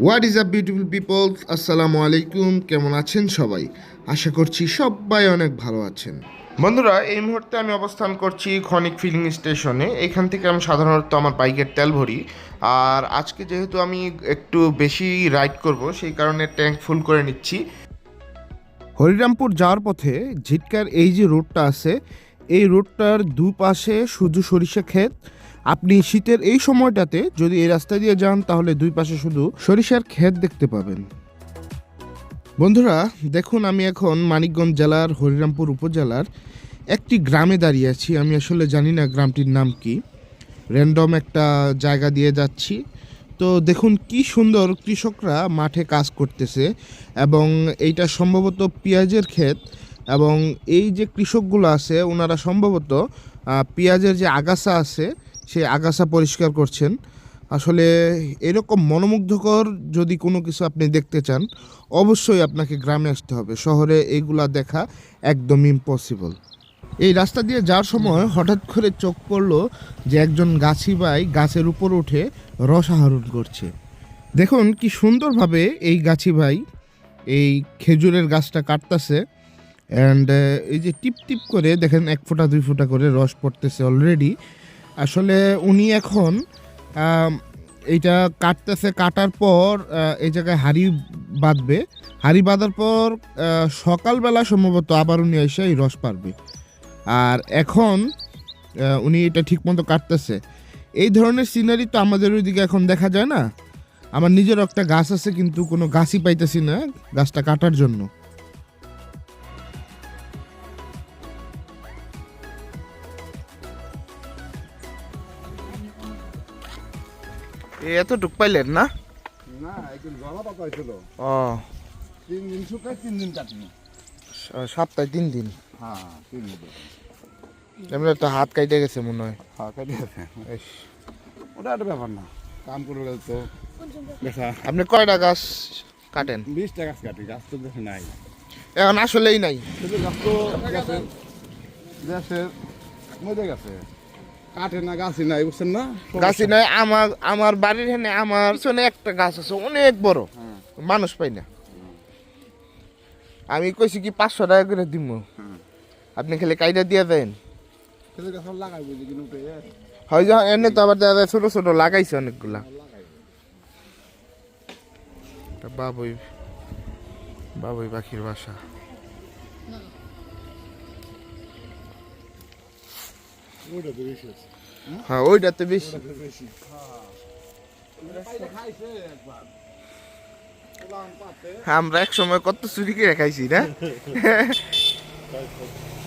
What is up beautiful people আসসালামু আলাইকুম কেমন আছেন সবাই? আশা করছি সবাই অনেক ভালো আছেন। বন্ধুরা, এই মুহূর্তে আমি অবস্থান করছি খনিক ফিলিং স্টেশনে এখান থেকে আমি সাধারণত আমার বাইকের তেল ভরি। আর আজকে যেহেতু আমি একটু বেশি রাইড করব, সেই কারণে ট্যাঙ্ক ফুল করে নিচ্ছি। হরিরামপুর যাওয়ার পথে ঝিটকার এই যে রোডটা আছে, এই রোডটার দুপাশে শুধু সরিষা ক্ষেত আপনি শীতের এই সময়টাতে যদি এই রাস্তা দিয়ে যান, তাহলে দুই পাশে শুধু সরিষার ক্ষেত দেখতে পাবেন। বন্ধুরা, দেখুন আমি এখন মানিকগঞ্জ জেলার হরিরামপুর উপজেলার একটি গ্রামে দাঁড়িয়ে আছি। আমি আসলে জানি না গ্রামটির নাম কি। র্যান্ডম একটা জায়গা দিয়ে যাচ্ছি। তো দেখুন কি সুন্দর কৃষকরা মাঠে কাজ করতেছে এবং এইটা সম্ভবত পেঁয়াজের ক্ষেত এবং এই যে কৃষকগুলো আছে, ওনারা সম্ভবত পেঁয়াজের যে আগাছা আছে সেই আগাছা পরিষ্কার করছেন। আসলে এরকম মনোমুগ্ধকর যদি কোনো কিছু আপনি দেখতে চান, অবশ্যই আপনাকে গ্রামে আসতে হবে। শহরে এইগুলা দেখা একদম ইম্পসিবল এই রাস্তা দিয়ে যাওয়ার সময় হঠাৎ করে চোখ পড়ল যে একজন গাছি ভাই গাছের উপর উঠে রস আহরণ করছে। দেখুন কি সুন্দরভাবে এই গাছি ভাই এই খেজুরের গাছটা কাটতেছে অ্যান্ড এই যে টিপ টিপ করে দেখেন এক ফোঁটা দুই ফোঁটা করে রস পড়তেছে অলরেডি আসলে উনি এখন এইটা কাটতেছে, কাটার পর এই জায়গায় হাড়ি বাঁধবে। হাড়ি বাঁধার পর সকালবেলা সম্ভবত আবার উনি এসে এই রস পারবে আর এখন উনি এটা ঠিকমতো কাটতেছে। এই ধরনের সিনারি তো আমাদের ওইদিকে এখন দেখা যায় না। আমার নিজের একটা গাছ আছে, কিন্তু কোনো গাছই পাইতেছি না গাছটা কাটার জন্য। এতটুক পাইলেন না? না একদিন জলা পাতা হয়েছিল। ও। তিন দিন শুকায় তিন দিন কাটনি সপ্তাহে তিন দিন? হ্যাঁ তিন দিন। এমনি তো হাত কাইটে গেছে মনে হয়। কাটি আছে ইস। ওটা একটা ব্যাপার না কাম করে গেলে তো আপনি কয়টা গাছ কাটেন? বিশটা গাছ কাটি গাছ তো দেখে নাই। এখন আসলেই নাই। গাছ তো দেশের মধ্যে গেছে। কাটে না গাছই নাই বুঝছেন না? গাছই নাই আমার আমার বাড়ির এখানে আমার পিছনে একটা গাছ আছে অনেক বড়। হ্যাঁ। মানুষ পাই না। আমি কইছি কি পাঁচশো টাকা করে দিব। হুম। আপনি খালি কাইটা দিয়ে দেন। উঠে হয়। যখন এনে তো আবার ছোট ছোট লাগাইছে অনেকগুলা। বাবুই বাবুই পাখির বাসা। হ্যাঁ ওইটাতে বেশি। পাতে আমরা এক সময় কত চুরি করে খাইছি না?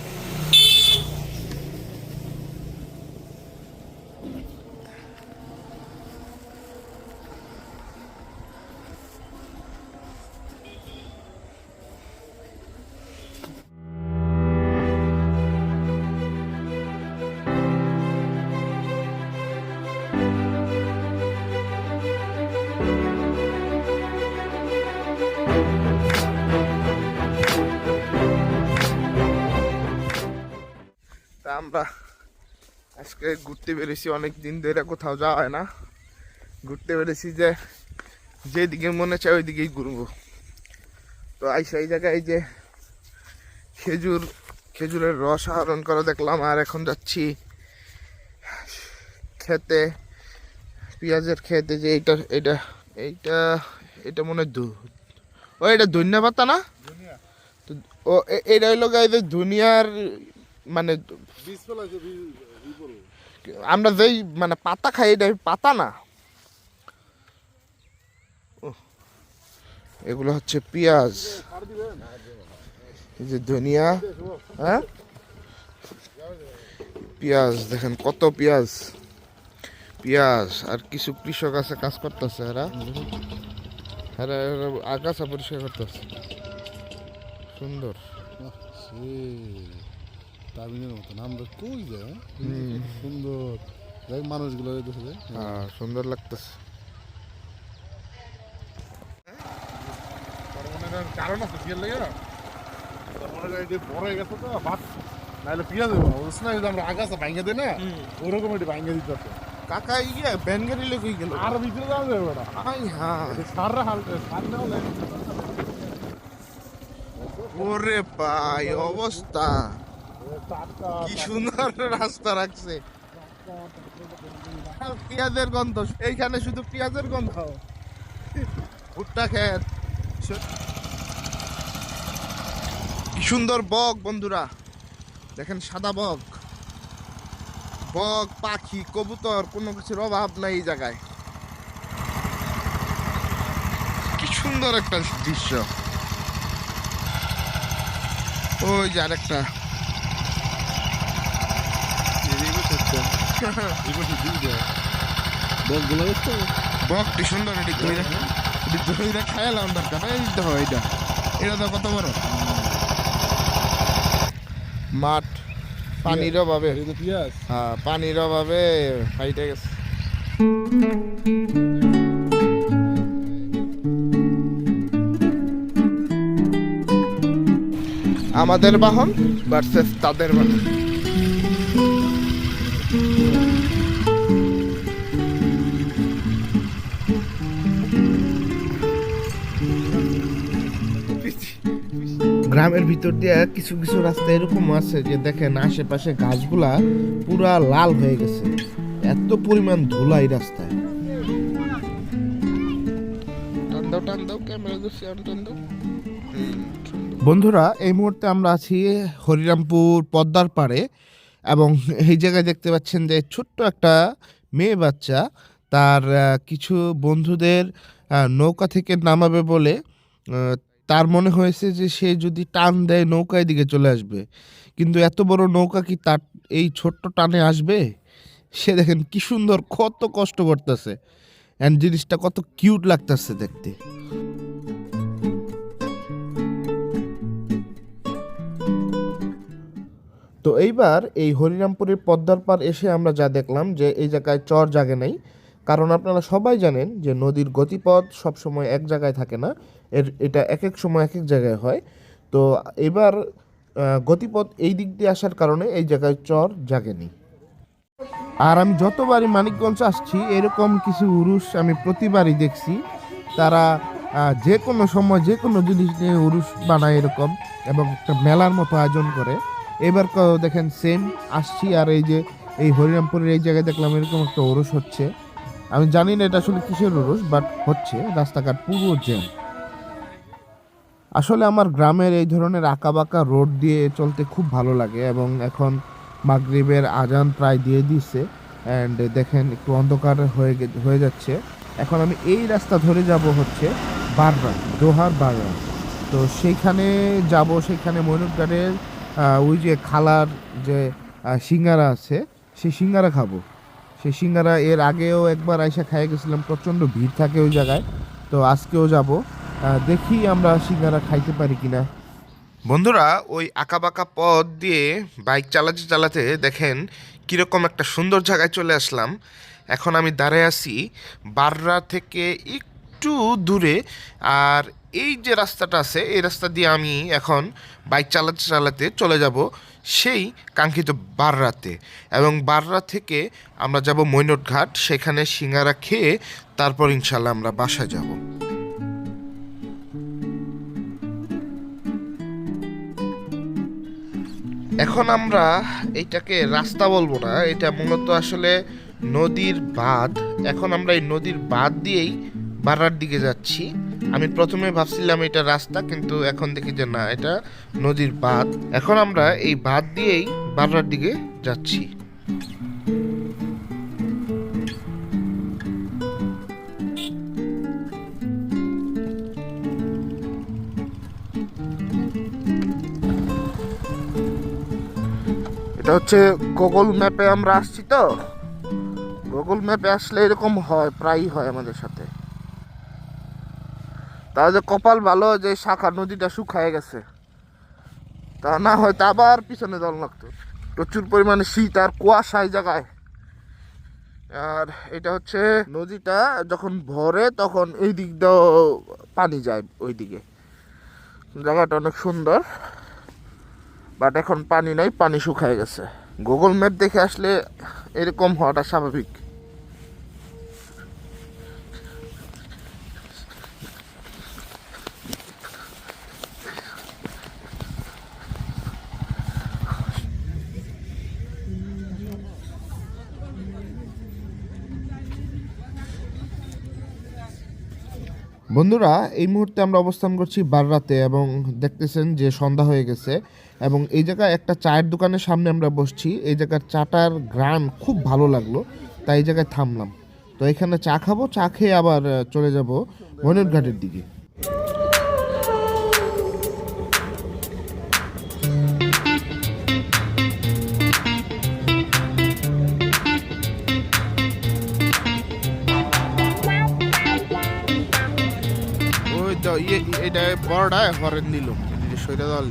আমরা আজকে ঘুরতে বেরিয়েছি অনেক দিন ধরে কোথাও যাওয়া হয় না। ঘুরতে বেরিয়েছি যে যেদিকে মনে চায় ওইদিকেই ঘুরবো। তো আইসা এই জায়গায় যে খেজুর খেজুরের রস আহরণ করা দেখলাম আর এখন যাচ্ছি খেতে পেঁয়াজের খেতে যে এইটা এটা এইটা এটা মনে হয় দু ও এটা ধনিয়া পাতা না? তো ও এটা হইল গাই যে দুনিয়ার মানে আমরা যেই মানে পাতা খাই এটা পাতা না। এগুলো হচ্ছে পেঁয়াজ। এই যে ধনিয়া হ্যাঁ? পেঁয়াজ দেখেন কত পেঁয়াজ। পেঁয়াজ আর কিছু কৃষক আছে কাজ করতেছে এরা। এরা এরা আগাছা পরিষ্কার করতেছে। সুন্দর। তামিলের মতন আমরা কই যায় সুন্দর। দেখ মানুষগুলো দেখে যায়। হ্যাঁ সুন্দর লাগতেছে। কারণ আছে কি লাগে মনে বড় হয়ে গেছে তো ভাত নাহলে পিঁয়াজ দেবো। না বুঝছ না আমরা আগাছা ভাঙে দিই না ওরকম এটি ভাঙে দিতে কাকা ইয়ে ব্যান গাড়ি লেগে গেল। আর ভিতরে যাওয়া যাবে না। আই হ্যাঁ সাররা হালতে সাররা হলে ওরে ভাই অবস্থা। কি সুন্দর রাস্তা রাখছে। পেঁয়াজের গন্ধ, এইখানে শুধু পেঁয়াজের গন্ধ। ভুট্টা খেত। কি সুন্দর বক, বন্ধুরা। দেখেন সাদা বক। বক, পাখি, কবুতর, কোনো কিছুর অভাব নাই এই জায়গায়। কি সুন্দর একটা দৃশ্য। ওই যে আরেকটা। বকগুলো সুন্দর এটি দইরা? এটি দইরা খাইলাম দরকার? এই দেখো এইটা এটা তো কত বড়? মাঠ। পানির অভাবে। হ্যাঁ পানির অভাবে ফাইটে গেছে। আমাদের বাহন ভার্সেস তাদের বাহন। গ্রামের ভিতর দিয়ে কিছু কিছু রাস্তা এরকম আছে যে দেখেন আশেপাশে গাছগুলা পুরা লাল হয়ে গেছে। এত পরিমাণ ধুলা এই রাস্তায়। বন্ধুরা এই মুহূর্তে আমরা আছি হরিরামপুর পদ্মার পাড়ে এবং এই জায়গায় দেখতে পাচ্ছেন যে ছোট্ট একটা মেয়ে বাচ্চা তার কিছু বন্ধুদের নৌকা থেকে নামাবে বলে তার মনে হয়েছে যে সে যদি টান দেয়, নৌকায় দিকে চলে আসবে। কিন্তু এত বড় নৌকা কি তার এই ছোট্ট টানে আসবে? সে দেখেন কি সুন্দর, কত কষ্ট করতেছে। অ্যান্ড জিনিসটা কত কিউট লাগতেছে দেখতে। তো এইবার এই হরিরামপুরের পদ্মার পার এসে আমরা যা দেখলাম যে এই জায়গায় চর জাগে নাই। কারণ আপনারা সবাই জানেন যে নদীর গতিপথ সবসময় এক জায়গায় থাকে না। এর, এটা এক এক সময় এক এক জায়গায় হয়। তো এবার গতিপথ এই দিক দিয়ে আসার কারণে এই জায়গায় চর জাগেনি। আর আমি যতবারই মানিকগঞ্জ আসছি, এরকম কিছু উরুষ আমি প্রতিবারই দেখছি। তারা যে কোনো সময় যে কোনো জিনিস নিয়ে উরুষ বানায় এরকম এবং একটা মেলার মতো আয়োজন করে। এবার দেখেন সেম আসছি আর এই যে, এই হরিরামপুরের এই জায়গায় দেখলাম এরকম একটা উরুষ হচ্ছে। আমি জানি না এটা আসলে কিসের উরুষ বাট হচ্ছে। রাস্তাঘাট পুরো জ্যাম আসলে আমার গ্রামের এই ধরনের আঁকাবাঁকা রোড দিয়ে চলতে খুব ভালো লাগে এবং এখন মাগরিবের আজান প্রায় দিয়ে দিচ্ছে অ্যান্ড দেখেন একটু অন্ধকার হয়ে হয়ে যাচ্ছে। এখন আমি এই রাস্তা ধরে যাব হচ্ছে বাররা দোহার বাররা তো সেইখানে যাব সেখানে ময়ূরগাড়ের ওই যে খালার যে সিঙ্গারা আছে, সেই সিঙ্গারা খাব। সেই সিঙ্গারা এর আগেও একবার আইসা খাইয়ে গেছিলাম, প্রচণ্ড ভিড় থাকে ওই জায়গায়। তো আজকেও যাব। দেখি আমরা সিঙ্গারা খাইতে পারি কিনা। বন্ধুরা, ওই আঁকাবাঁকা পথ দিয়ে বাইক চালাতে চালাতে দেখেন কীরকম একটা সুন্দর জায়গায় চলে আসলাম। এখন আমি দাঁড়ায় আছি বাররা থেকে একটু দূরে, আর এই যে রাস্তাটা আছে, এই রাস্তা দিয়ে আমি এখন বাইক চালাতে চালাতে চলে যাব সেই কাঙ্ক্ষিত বাররাতে। এবং বাররা থেকে আমরা যাব মৈনট ঘাট সেখানে সিঙ্গারা খেয়ে তারপর ইনশাল্লাহ আমরা বাসায় যাব। এখন আমরা এটাকে রাস্তা বলব না, এটা মূলত আসলে নদীর বাঁধ। এখন আমরা এই নদীর বাঁধ দিয়েই বাড়ার দিকে যাচ্ছি। আমি প্রথমে ভাবছিলাম এটা রাস্তা, কিন্তু এখন দেখি যে না, এটা নদীর বাঁধ। এখন আমরা এই বাঁধ দিয়েই বাড়ার দিকে যাচ্ছি। এটা হচ্ছে গুগল ম্যাপে আমরা আসছি তো। গুগল ম্যাপে আসলে এরকম হয়, প্রায়ই হয় আমাদের সাথে। তাহলে কপাল ভালো যে শাখা নদীটা শুকায় গেছে। তা না হয়তো আবার পিছনে জল লাগতো। প্রচুর পরিমাণে শীত আর কুয়াশা এই জায়গায়। আর এটা হচ্ছে নদীটা যখন ভরে তখন এই দিক দিয়েও পানি যায় ওই দিকে জায়গাটা অনেক সুন্দর। বাট এখন পানি নাই পানি শুকায় গেছে। গুগল ম্যাপ দেখে আসলে এরকম হওয়াটা স্বাভাবিক। বন্ধুরা, এই মুহূর্তে আমরা অবস্থান করছি বাররাতে এবং দেখতেছেন যে সন্ধ্যা হয়ে গেছে এবং এই জায়গায় একটা চায়ের দোকানের সামনে আমরা বসছি। এই জায়গার চাটার গ্রান খুব ভালো লাগল, তাই এই জায়গায় থামলাম। তো এখানে চা খাব, চা খেয়ে আবার চলে যাব ময়ূর ঘাটের দিকে। এটা বড়টা হরেন দিল। সইটা দেওয়ার।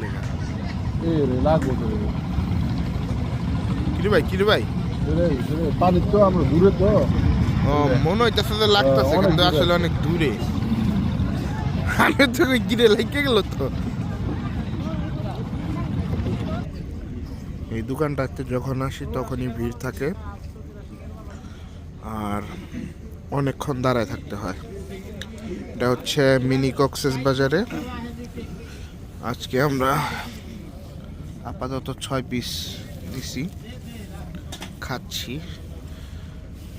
কিরে ভাই কিরে ভাই পানি তো আমরা দূরে তো। মনে হইতেছে যে লাগতেছে কিন্তু আসলে অনেক দূরে। আমি তো গিরে লেগে গেল তো। এই দোকানটাতে যখন আসি তখনই ভিড় থাকে। আর অনেকক্ষণ দাঁড়ায় থাকতে হয়। এটা হচ্ছে মিনি কক্সেস বাজারে। আজকে আমরা আপাতত ছয় পিস দিছি খাচ্ছি।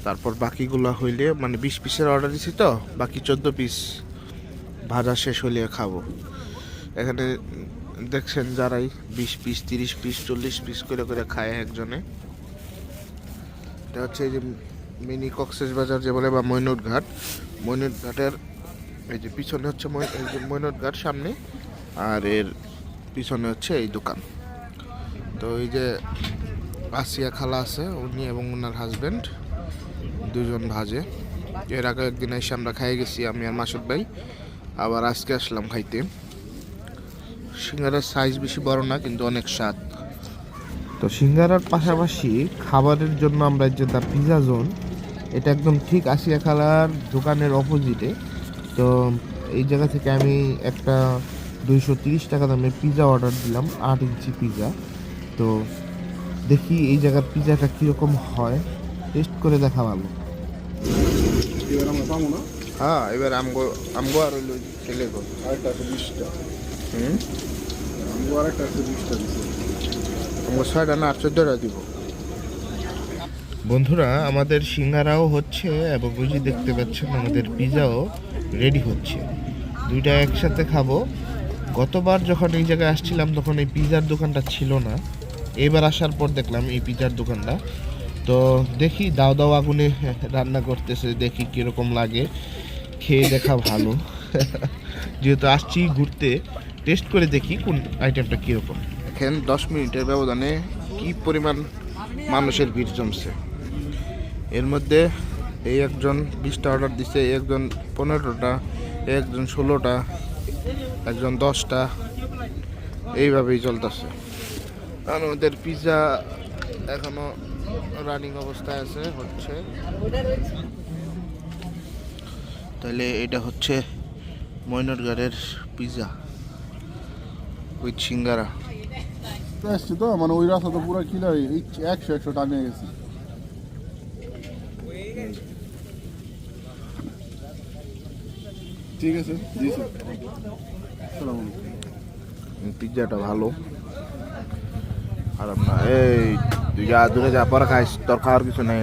তারপর বাকিগুলো হইলে মানে বিশ পিসের অর্ডার দিছি তো, বাকি চোদ্দ পিস ভাজা শেষ হইলে খাব। এখানে দেখছেন যারাই বিশ পিস, তিরিশ পিস, চল্লিশ পিস করে করে খায় একজনে। এটা হচ্ছে যে মিনি কক্সেস বাজার যে বলে, বা মৈনট ঘাট মৈনট ঘাটের এই যে পিছনে হচ্ছে যে সামনে, আর এর পিছনে হচ্ছে এই দোকান। তো এই যে আসিয়া খালা আছে, উনি এবং ওনার হাজবেন্ড দুজন ভাজে। এর আগে একদিন এসে আমরা খাই গেছি, আমি আর মাসুদ ভাই। আবার আজকে আসলাম খাইতে। সিঙ্গারার সাইজ বেশি বড় না, কিন্তু অনেক স্বাদ। তো সিঙ্গারার পাশাপাশি খাবারের জন্য আমরা যে দ্য পিজা জোন এটা একদম ঠিক আসিয়া খালার দোকানের অপোজিটে তো এই জায়গা থেকে আমি একটা দুইশো তিরিশ টাকা দামের পিজা অর্ডার দিলাম আট ইঞ্চি পিজা তো দেখি এই জায়গার পিজাটা কীরকম হয়। টেস্ট করে দেখা ভালো। হ্যাঁ এবার আমগো আমগো আর হইল ছেলে গো। আরেকটা আছে বিশটা। হুম? আমগো আরেকটা আছে বিশটা দিছে। আমগো ছয়টা না আর চোদ্দটা দিব। বন্ধুরা, আমাদের সিঙ্গারাও হচ্ছে এবং যে দেখতে পাচ্ছেন আমাদের পিজাও রেডি হচ্ছে। দুইটা একসাথে খাব। গতবার যখন এই জায়গায় আসছিলাম, তখন এই পিজার দোকানটা ছিল না। এবার আসার পর দেখলাম এই পিজার দোকানটা। তো দেখি, দাও দাও আগুনে রান্না করতেছে, দেখি কীরকম লাগে। খেয়ে দেখা ভালো। যেহেতু আসছি ঘুরতে টেস্ট করে দেখি কোন আইটেমটা কীরকম। এখন দশ মিনিটের ব্যবধানে কি পরিমাণ মানুষের ভিড় জমছে। এর মধ্যে এই একজন বিশটা অর্ডার দিছে একজন পনেরোটা একজন ষোলোটা, একজন দশটা। এইভাবেই চলতেছে। আর আমাদের পিৎজা এখনও রানিং অবস্থায় আছে, হচ্ছে। তাহলে এটা হচ্ছে ময়নরগড়ের পিৎজা উইথ সিঙ্গারা। তো মানে ওই রাস্তা তো পুরো কিলার একশো একশো টাকা গেছি। ঠিক আছে দিয়েছে সালাম পিৎজাটা ভালো। আর আপনার এই তুই যা দূরে যা পরে খাইস তোর খাওয়ার কিছু নাই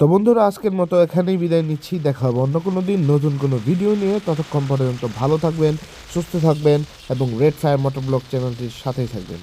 তো বন্ধুরা আজকের মতো এখানেই বিদায় নিচ্ছি। দেখা হবে অন্য কোনো দিন নতুন কোনো ভিডিও নিয়ে। ততক্ষণ পর্যন্ত ভালো থাকবেন সুস্থ থাকবেন এবং রেড ফায়ার মোটর ব্লগ চ্যানেলটির সাথেই থাকবেন।